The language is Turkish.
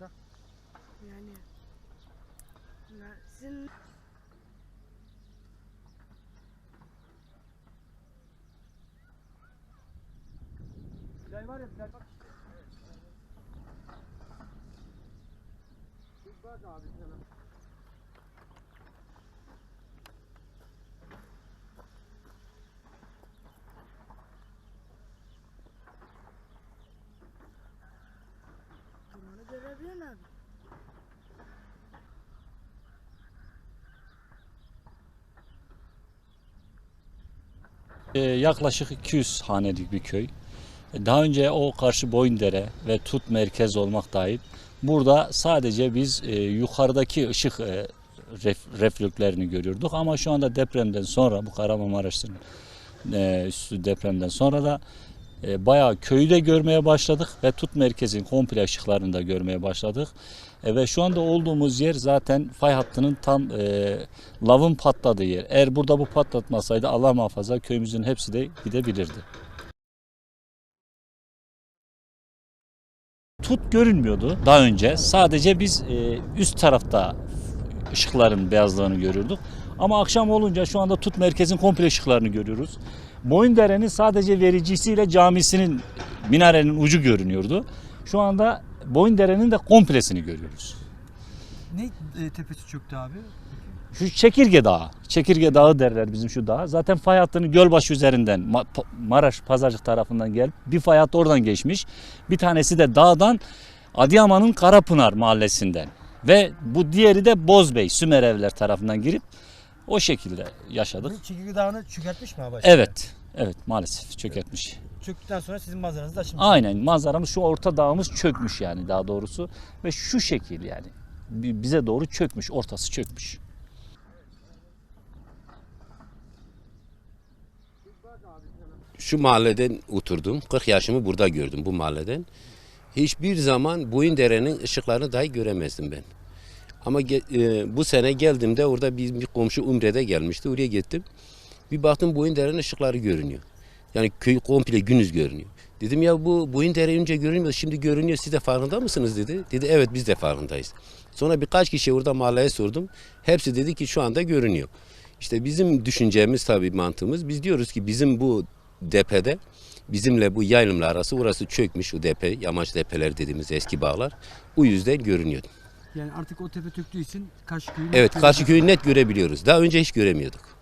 Ne olacak? Yani sizin Bilal var ya Bilal bak. Bak abi sana. Ee, yaklaşık 200 hanelik bir köy. Daha önce o karşı Boyundere ve Tut merkez olmak dahil burada sadece biz e, yukarıdaki ışık e, görüyorduk ama şu anda depremden sonra bu Kahramanmaraş'ın e, üstü depremden sonra da e, bayağı köyü de görmeye başladık ve Tut merkezin komple ışıklarını da görmeye başladık. E, ve şu anda olduğumuz yer zaten fay hattının tam e, lavın patladığı yer. Eğer burada bu patlatmasaydı Allah muhafaza köyümüzün hepsi de gidebilirdi. Tut görünmüyordu daha önce. Sadece biz e, üst tarafta ışıkların beyazlığını görüyorduk. Ama akşam olunca şu anda Tut merkezin komple ışıklarını görüyoruz. Boyundere'nin sadece vericisiyle camisinin minarenin ucu görünüyordu. Şu anda Boyundere'nin de komplesini görüyoruz. Ne e, tepesi çöktü abi? Şu Çekirge Dağı, Çekirge Dağı derler bizim şu dağa. Zaten fay hattını Gölbaşı üzerinden Maraş Pazarcık tarafından gelip bir fay hattı oradan geçmiş. Bir tanesi de dağdan Adıyaman'ın Karapınar mahallesinden. Ve bu diğeri de Bozbey, Sümerevler tarafından girip o şekilde yaşadık. Bu Çekirge Dağı'nı çökertmiş mi abi? Evet, evet maalesef çökertmiş. Çöktükten sonra sizin manzaranız da açılmış. Aynen manzaramız şu orta dağımız çökmüş yani daha doğrusu. Ve şu şekil yani Bi- bize doğru çökmüş, ortası çökmüş. Şu mahalleden oturdum. 40 yaşımı burada gördüm bu mahalleden. Hiçbir zaman Boyundere'nin ışıklarını dahi göremezdim ben. Ama e, bu sene geldiğimde orada bir, bir komşu Umre'de gelmişti. Oraya gittim. Bir baktım Boyundere'nin ışıkları görünüyor. Yani köy komple günüz görünüyor. Dedim ya bu Boyundere önce görünmüyor şimdi görünüyor siz de farkında mısınız dedi. Dedi evet biz de farkındayız. Sonra birkaç kişi orada mahalleye sordum. Hepsi dedi ki şu anda görünüyor. İşte bizim düşüncemiz tabii mantığımız biz diyoruz ki bizim bu depede bizimle bu yaylımla arası orası çökmüş o depe yamaç depeler dediğimiz eski bağlar. O yüzden görünüyordu. Yani artık o tepe çöktüğü için karşı köyü Evet karşı köyü net görebiliyoruz. Daha önce hiç göremiyorduk.